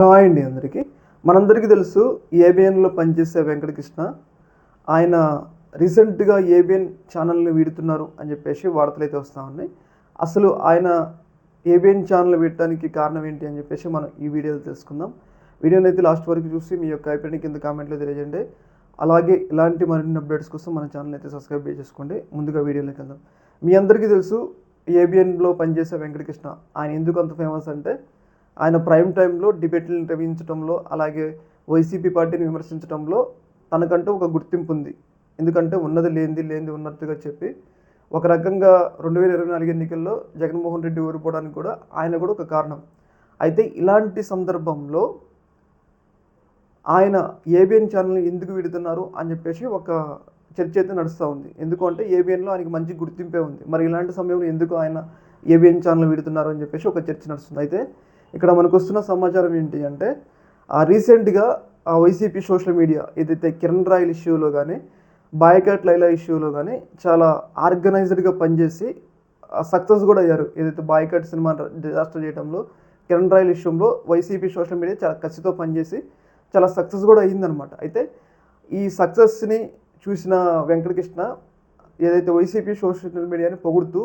Hi అండి అందరికీ. మనందరికీ తెలుసు ఏబిఎన్లో పనిచేసే వెంకటకృష్ణ. ఆయన రీసెంట్గా ఏబిఎన్ ఛానల్ని వీడుతున్నారు అని చెప్పేసి వార్తలు అయితే వస్తూ ఉన్నాయి. అసలు ఆయన ఏబిఎన్ ఛానల్ వీడటానికి కారణం ఏంటి అని చెప్పేసి మనం ఈ వీడియోలో తెలుసుకుందాం. వీడియోని అయితే లాస్ట్ వరకు చూసి మీ యొక్క అభిప్రాయం కింద కామెంట్లో తెలియజేయండి. అలాగే ఇలాంటి మరిన్ని అప్డేట్స్ కోసం మన ఛానల్ అయితే సబ్స్క్రైబ్ చేసుకోండి. ముందుగా వీడియోలోకి వెళ్దాం. మీ అందరికీ తెలుసు ఏబిఎన్లో పనిచేసే వెంకటకృష్ణ. ఆయన ఎందుకు అంత ఫేమస్ అంటే ఆయన ప్రైమ్ టైంలో డిబేట్లు నిర్వహించడంలో అలాగే వైసీపీ పార్టీని విమర్శించడంలో తనకంటూ ఒక గుర్తింపు ఉంది. ఎందుకంటే ఉన్నది లేనిది లేనిది ఉన్నట్టుగా చెప్పి ఒక రకంగా రెండు వేల ఇరవై నాలుగు ఎన్నికల్లో జగన్మోహన్ రెడ్డి ఓడిపోవడానికి కూడా ఆయన కూడా ఒక కారణం. అయితే ఇలాంటి సందర్భంలో ఆయన ఏబిఎన్ ఛానల్ని ఎందుకు విడుతున్నారు అని చెప్పేసి ఒక చర్చ అయితే నడుస్తూ ఉంది. ఎందుకంటే ఏబిఎన్లో ఆయనకి మంచి గుర్తింపే ఉంది. మరి ఇలాంటి సమయంలో ఎందుకు ఆయన ఏబిఎన్ ఛానల్ విడుతున్నారు అని చెప్పేసి ఒక చర్చ నడుస్తుంది. అయితే ఇక్కడ మనకు వస్తున్న సమాచారం ఏంటి అంటే ఆ రీసెంట్గా ఆ వైసీపీ సోషల్ మీడియా ఏదైతే కిరణ్ రాయల్ ఇష్యూలో కానీ బాయ్కాట్ లైలా ఇష్యూలో కానీ చాలా ఆర్గనైజ్డ్గా పనిచేసి సక్సెస్ కూడా అయ్యారు. ఏదైతే బాయ్కాట్ సినిమా డిజాస్టర్ చేయడంలో కిరణ్ రాయల్ ఇష్యూలో వైసీపీ సోషల్ మీడియా చాలా కసితో పనిచేసి చాలా సక్సెస్ కూడా అయ్యిందనమాట. అయితే ఈ సక్సెస్ని చూసిన వెంకటకృష్ణ ఏదైతే వైసీపీ సోషల్ మీడియాని పొగుడుతూ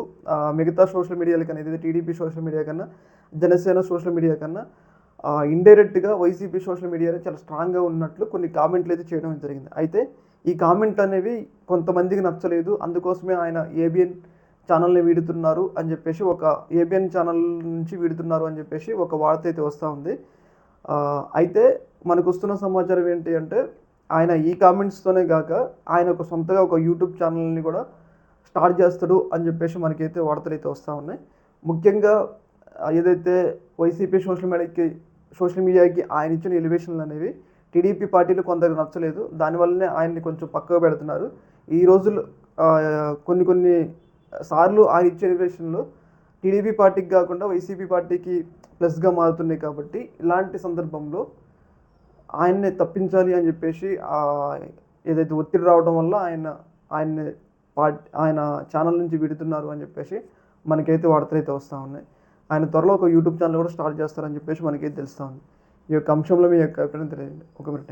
మిగతా సోషల్ మీడియాల కన్నా ఏదైతే టీడీపీ సోషల్ మీడియా కన్నా జనసేన సోషల్ మీడియా కన్నా ఇండైరెక్ట్గా వైసీపీ సోషల్ మీడియాని చాలా స్ట్రాంగ్గా ఉన్నట్లు కొన్ని కామెంట్లు అయితే చేయడం జరిగింది. అయితే ఈ కామెంట్లు అనేవి కొంతమందికి నచ్చలేదు. అందుకోసమే ఆయన ఏబిఎన్ ఛానల్ని వీడుతున్నారు అని చెప్పేసి ఒక ఏబిఎన్ ఛానల్ నుంచి వీడుతున్నారు అని చెప్పేసి ఒక వార్త అయితే వస్తూ ఉంది. అయితే మనకు వస్తున్న సమాచారం ఏంటి అంటే ఆయన ఈ కామెంట్స్తోనే కాక ఆయన ఒక సొంతగా ఒక యూట్యూబ్ ఛానల్ని కూడా స్టార్ట్ చేస్తాడు అని చెప్పేసి మనకైతే వార్తలు అయితే వస్తూ ఉన్నాయి. ముఖ్యంగా ఏదైతే వైసీపీ సోషల్ మీడియాకి సోషల్ మీడియాకి ఆయన ఇచ్చిన ఎలివేషన్లు అనేవి టీడీపీ పార్టీలు కొందరికి నచ్చలేదు. దానివల్లనే ఆయన్ని కొంచెం పక్కకు పెడుతున్నారు. ఈ రోజులు కొన్ని కొన్ని సార్లు ఆయన ఇచ్చే ఎలివేషన్లు టీడీపీ పార్టీకి కాకుండా వైసీపీ పార్టీకి ప్లస్గా మారుతున్నాయి కాబట్టి ఇలాంటి సందర్భంలో ఆయన్నే తప్పించాలి అని చెప్పేసి ఏదైతే ఒత్తిడి రావడం వల్ల ఆయన ఆయన్ని పార్ట్ ఆయన ఛానల్ నుంచి విడుతున్నారు అని చెప్పేసి మనకైతే వార్తలు అయితే వస్తూ ఉన్నాయి. ఆయన త్వరలో ఒక యూట్యూబ్ ఛానల్ కూడా స్టార్ట్ చేస్తారని చెప్పేసి మనకైతే తెలుస్తూ ఉంది. ఈ యొక్క అంశంలో మీ యొక్క అభిప్రాయం తెలియండి. ఒక మినిట్